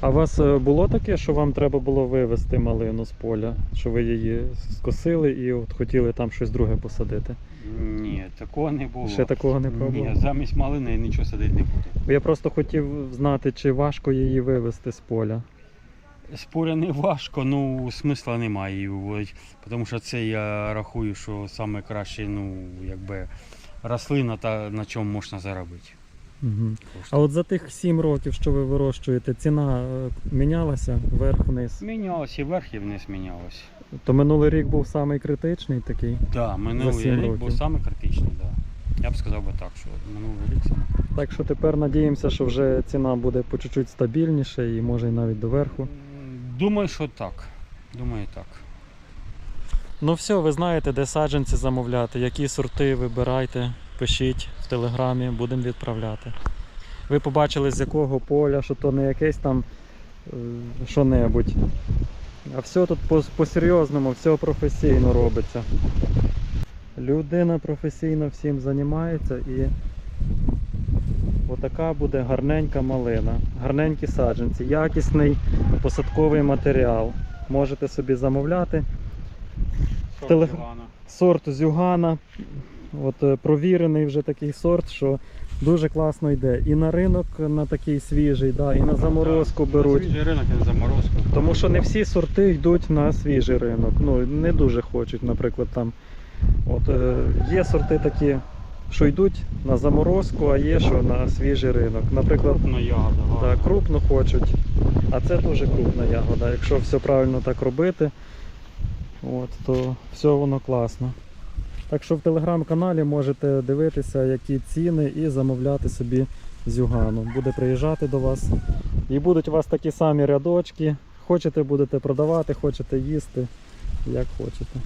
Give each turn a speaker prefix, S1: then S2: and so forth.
S1: А у вас е, було таке, що вам треба було вивезти малину з поля, що ви її скосили і от хотіли там щось друге посадити?
S2: Ні, такого не було.
S1: Ще такого не пробував?
S2: Ні, замість малини я нічого садити не буду.
S1: Я просто хотів знати, чи важко її вивезти з поля.
S2: Споря не важко, ну смисла немає тому що це я рахую, що саме краще, ну, рослина та на чому можна заробити.
S1: Угу. А от за тих 7 років, що ви вирощуєте, ціна е, мінялася вверх-вниз?
S2: Мінялось і вверх, і вниз мінялось.
S1: То минулий рік був самий критичний такий.
S2: Да,
S1: За
S2: минулий
S1: сім
S2: рік
S1: років.
S2: був саме критичний, да. Я б сказав би так, що минулий рік саме.
S1: Так що тепер надіємося, що вже ціна буде по чуть-чуть стабільніше і може й навіть доверху.
S2: Думаю, що так. Думаю, так.
S1: Ну все, ви знаєте, де саджанці замовляти, які сорти вибирайте, пишіть в телеграмі, будемо відправляти. Ви побачили з якого поля, що то не якесь там е, що-небудь. А все тут по- по-серйозному, все професійно робиться. Людина професійно всім займається і отака буде гарненька малина, гарненькі саджанці, якісний посадковий матеріал. Можете собі замовляти. Теле- Сорт зюгана. От е, провірений вже такий сорт, що дуже класно йде. І на ринок на такий свіжий, да, і на заморозку беруть.
S2: Свіжий ринок і на заморозку.
S1: Тому що не всі сорти йдуть на свіжий ринок. Ну, не дуже хочуть, наприклад, там. От, е, є сорти такі, що йдуть на заморозку, а є, що на свіжий ринок. Наприклад,
S2: крупна ягода.
S1: Да, крупно хочуть. А це дуже крупна ягода. Якщо все правильно так робити, от, то все воно класно. Так що в телеграм-каналі можете дивитися, які ціни, і замовляти собі зюгану. Буде приїжджати до вас. І будуть у вас такі самі рядочки. Хочете будете продавати, хочете їсти, як хочете.